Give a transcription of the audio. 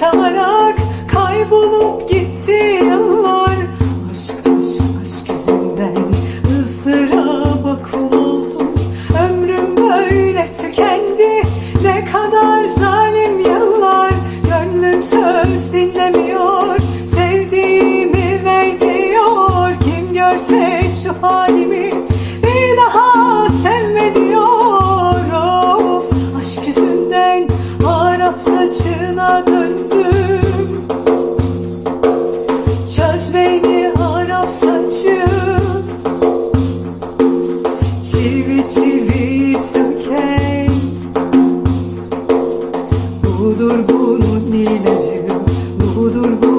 çalarak kaybolup gitti yıllar. Aşk aşk aşk yüzünden ızdıraba kul oldum. Ömrüm böyle tükendi. Ne kadar zalim yıllar. Gönlüm söz dinlemiyor. Sevdiğimi ver diyor. Kim görse şu halimi Şarap saçına döndüm. Çöz beni harap saçı. Çivi çivi söken. Budur bunun ilacı Budur bunun